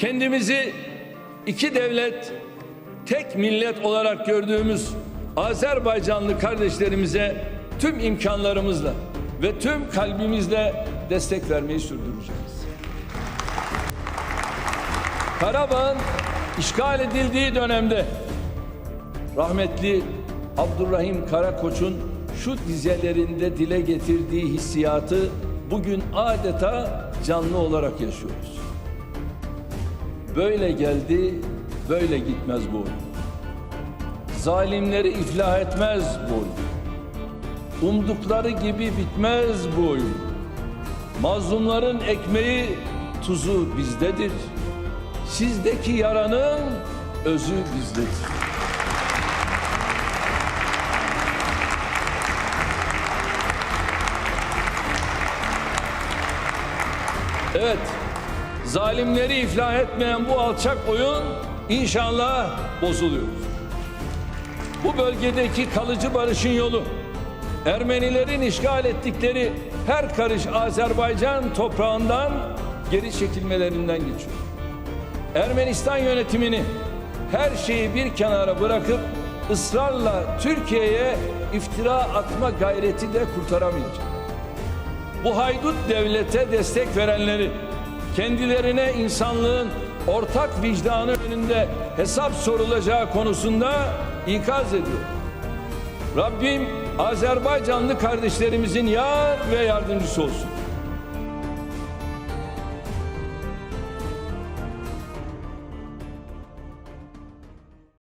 kendimizi iki devlet, tek millet olarak gördüğümüz Azerbaycanlı kardeşlerimize tüm imkanlarımızla ve tüm kalbimizle destek vermeyi sürdüreceğiz. Karabağ'ın işgal edildiği dönemde rahmetli Abdurrahim Karakoç'un şu dizelerinde dile getirdiği hissiyatı bugün adeta canlı olarak yaşıyoruz. Böyle geldi, böyle gitmez bu. Zalimleri iflah etmez bu. Umdukları gibi bitmez bu. Mazlumların ekmeği, tuzu bizdedir. Sizdeki yaranın özü bizdedir. Evet, zalimleri iflah etmeyen bu alçak oyun inşallah bozuluyor. Bu bölgedeki kalıcı barışın yolu Ermenilerin işgal ettikleri her karış Azerbaycan toprağından geri çekilmelerinden geçiyor. Ermenistan yönetimini her şeyi bir kenara bırakıp ısrarla Türkiye'ye iftira atma gayreti de kurtaramayacak. Bu haydut devlete destek verenleri kendilerine insanlığın ortak vicdanı önünde hesap sorulacağı konusunda ikaz ediyor. Rabbim Azerbaycanlı kardeşlerimizin yar ve yardımcısı olsun.